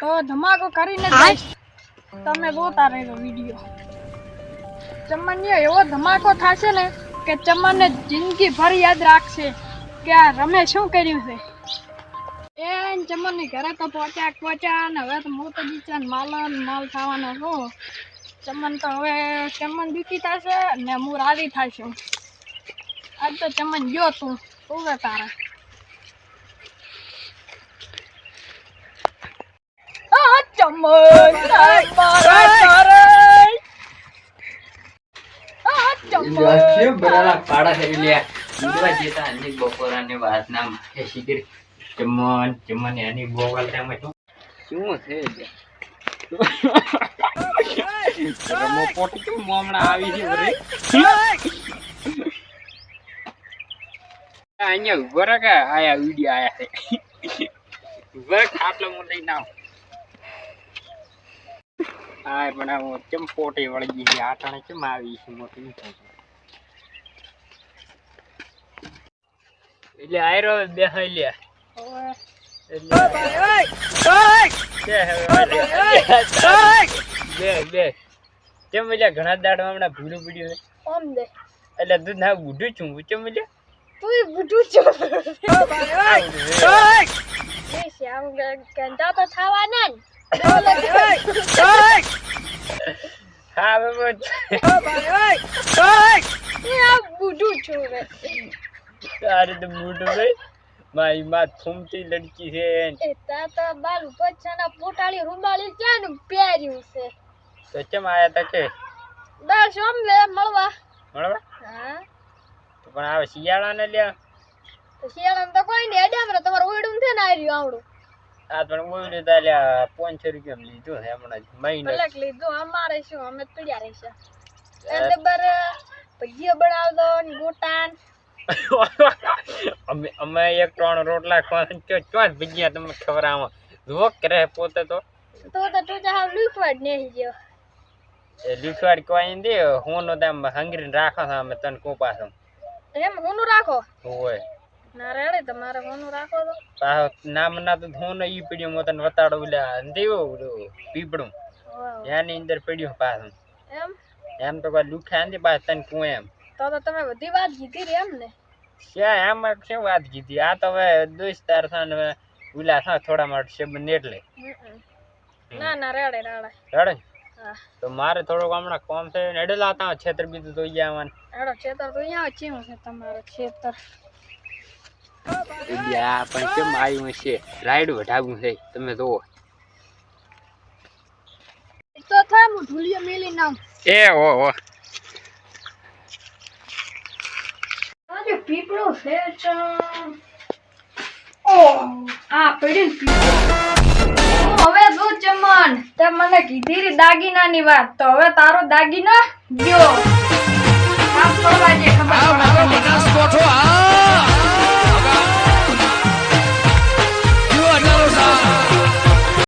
તો ધમાકો કરીને જઈશ. તમે જોતા રહેજો વીડિયો. ચમનીઓ એવો ધમાકો થશે ને કે ચમનને જિંદગી ભર યાદ રાખશે કે આ રમે શું કર્યું છે. એ ચમનની ઘરે તો પહોંચ્યા પહોંચ્યા ને હવે તો હું તો બીચાન માલ માલ થવાનો છું ચમન તો હવે ચમન દુઃખી થશે ને હું રાજી થશું આજ તો ચમન ગયો તું. છે તારા આ ચમન તારા તારે આ કેમ ચમન બરાલા પાડા થઈ લ્યા ઈંદવા જેતા અનેક બપોરાને વાતના માથે શીખર ચમન ચમન એની બોગલ તેમ શું શું છે રમો પોટી કેમ મોમણા આવી છે બરે અહીંયા ઊભો કે આયા વિડિયો આયા છે? ઊભો ખાટલો લઈને આવું હા પણ હું કેમ પોટી વળગી છે. આટાણે કેમ આવી છે મોટી? એટલે આયરો બેહાઈ લે. કેમ એટલે ઘણા દાડમાં હમણાં ભૂલું પડ્યું છે. દે. એટલે તું ના બુઢું છું હું કેમ એટલે? બુઢું છો. ગ- ગંધા તો થવાના ને તારે તો બુઢું ભાઈ મારી માં ફૂમતી લડકી છે એ તા તો બાલ ઉપર છે ને નું પહેર્યું છે તો કેમ આયા તા કે? બસ ઓમ મળવા હા પણ આવે શિયાળાને લ્યા શિયાળા તો કોઈ નહીં. અડ્યા તમારે ઓયડું છે ને આર્યું આવડું. આ પણ બોલ્યું તાલ્યા લ્યા પાંચસો રૂપિયા લીધું છે હમણાં મહિને લીધું અમારે શું અમે પીડ્યા રહીશું. એટલે બર ભજીયો બનાવતો ને ગોટાન અમે અમે એક ત્રણ રોટલા ખવા ચો ચોથ ભજીયા તમે ખવડાવો જુઓ કરે પોતે તો. તો તો તું હાવ લિક્વિડ નહીં ગયો. એ લીખવાડ કોઈ દે હું નો તેમ હંગરીને રાખો છો અમે તને કોપા છો એમ હું રાખો? હોય. ના રેડે તમારે રાખો તો પાછો નામ ના તો હું ઈ પડ્યું હું તને વતાડો ઓલા દેવો ઓલું પીપળું. એની અંદર પડ્યું પાછું. એમ? એમ તો કોઈ લુખ્યા નથી પાછ તને કું એમ. તો તો તમે બધી વાત કીધી રે એમ ને ક્યાં આમાં શું વાત કીધી? આ તો હવે દોસ્તાર છે ને ઓલા છે થોડા માટે છે બંને એટલે. ના ના રેડે રેડે રડે તો મારે થોડુંક હમણાં કોમ થયો ને એડેલા હતા છેતર બીજું તો ગયા આવવાનું ખેતર તો અહીંયા ચેવું છે તમારું ખેતર પણ કેમ આવ્યું છે રાઈડ વઢાવું છે તમે જોવો તો થા હું ઢુલિયો મેલી નામ એ ઓ ઓ આજે પીપળો છે ઓ આ પડી પીપળો હવે જો ચમન તે મને કીધી દાગીનાની વાત તો હવે તારો દાગીના ગયો આપ કરવા જે ખબર